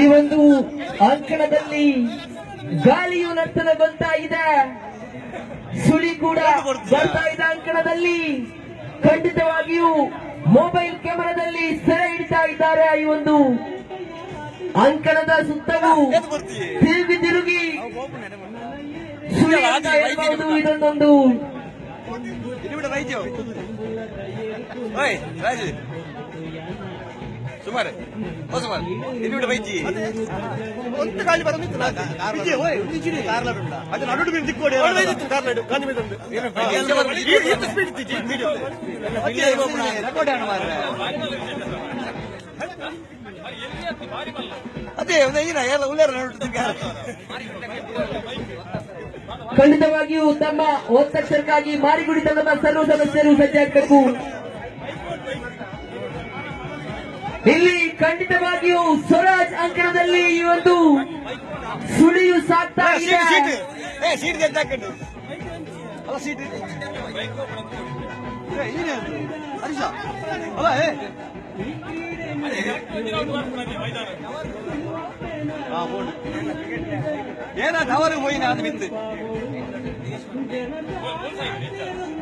ಈ ಒಂದು ಅಂಕಣದಲ್ಲಿ ಗಾಳಿಯು ನರ್ತನ ಬರ್ತಾ ಇದೆ. ಸುಳಿ ಕೂಡ ಬರ್ತಾ ಇದೆ ಅಂಕಣದಲ್ಲಿ. ಖಂಡಿತವಾಗಿಯೂ ಮೊಬೈಲ್ ಕ್ಯಾಮೆರಾದಲ್ಲಿ ಸೆರೆ ಹಿಡಿತಾ ಇದ್ದಾರೆ ಈ ಒಂದು ಅಂಕಣದ ಸುತ್ತಲೂ ತಿರುಗಿ ತಿರುಗಿ ಸುಳಿ ಹೇಳ್ಬಹುದು ಇದೊಂದೊಂದು ಸುಮಾರು. ಸುಮಾರು. ಇನ್ನೂರು ಬೈಜಿ. ಒಂದು ಗಾಳಿ ಬರೋದು ವಿಜಯ್ ಓಯ್ ಕಾರ್ಲಾಡ್ ಉಂಡ ಅದು ನಡು ಮೇಲೆ ದಿಕ್ಕೋಡಿ ಕಾರ್ಲಾಡ್ ಗಾಂಧಿ ಮೇಲೆ ಖಂಡಿತವಾಗಿಯೂ ತಮ್ಮ ಒತ್ತಕ್ಷರಕ್ಕಾಗಿ ಮಾರಿಗುಡಿ ತಂಡದ ಸರ್ವ ಸದಸ್ಯರು ಸಜ್ಜಾಗಬೇಕು. ಇಲ್ಲಿ ಖಂಡಿತವಾಗಿಯೂ ಸ್ವರಾಜ್ ಅಂಕಣದಲ್ಲಿ ಈ ಒಂದು ಸುಳಿಯು ಸಾಕ್ತಾ ಇದೆ. ಏನ ತವರು ಹೋಯಿನ ಅದು. ಬಿಂದು